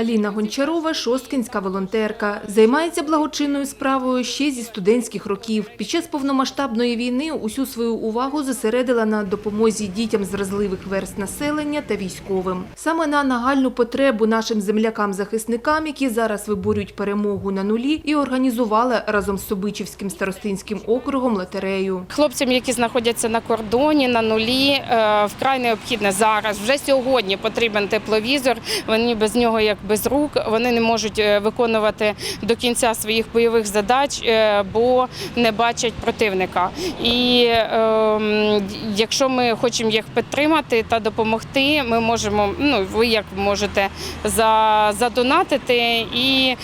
Аліна Гончарова – шосткінська волонтерка. Займається благочинною справою ще зі студентських років. Під час повномасштабної війни усю свою увагу зосередила на допомозі дітям з вразливих верст населення та військовим. Саме на нагальну потребу нашим землякам-захисникам, які зараз виборюють перемогу на нулі, і організувала разом з Собичівським старостинським округом лотерею. Хлопцям, які знаходяться на кордоні, на нулі, е, вкрай необхідне зараз. Вже сьогодні потрібен тепловізор. Вони без нього як без рук. Вони не можуть е, виконувати до кінця своїх бойових задач, е, бо не бачать противника. І е, якщо ми хочемо їх підтримати та допомогти, ми можемо. Ну ви як можете задонатити і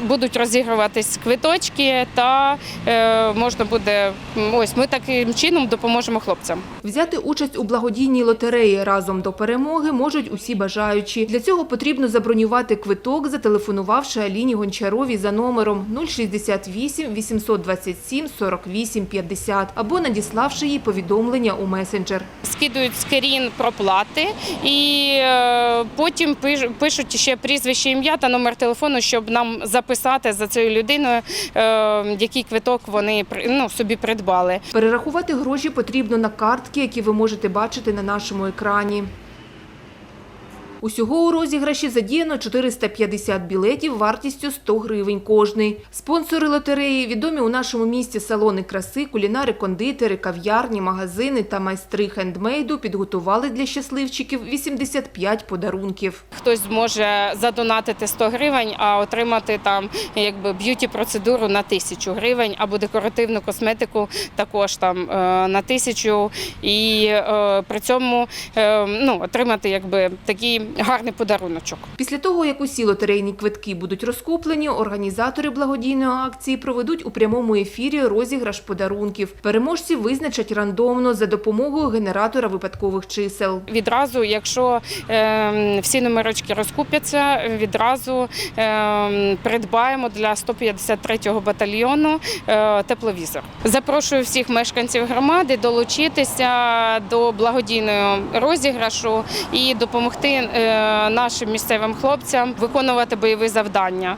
будуть розігруватись квиточки, та е, можна буде ось ми таким чином допоможемо хлопцям. Взяти участь у благодійній лотереї разом до перемоги можуть усі бажаючі. Для цього потрібно забронювати квиток, зателефонувавши Аліні Гончаровій за номером 068 827 48 50 або надіславши їй повідомлення у месенджер. Скидують скрін проплати і е, потім пишуть ще прізвище, ім'я та номер телефону, щоб нам записати за цією людиною, е, який квиток вони ну, собі придбали. Перерахувати гроші потрібно на картки, які ви можете бачити на нашому екрані. Усього у розіграші задіяно 450 білетів вартістю 100 гривень кожний. Спонсори лотереї відомі у нашому місті салони краси, кулінари, кондитери, кав'ярні, магазини та майстри хендмейду підготували для щасливчиків 85 подарунків. Хтось зможе задонатити 100 гривень, а отримати там якби б'юті процедуру на тисячу гривень або декоративну косметику також там е, на тисячу, і е, при цьому е, ну, отримати якби такий гарний подаруночок. Після того, як усі лотерейні квитки будуть розкуплені, організатори благодійної акції проведуть у прямому ефірі розіграш подарунків. Переможці визначать рандомно за допомогою генератора випадкових чисел. Відразу, якщо е, всі номерочки розкупляться, відразу е, придбаємо для 153-го батальйону е, тепловізор. Запрошую всіх мешканців громади долучитися до благодійного розіграшу і допомогти е, нашим місцевим хлопцям виконувати бойові завдання.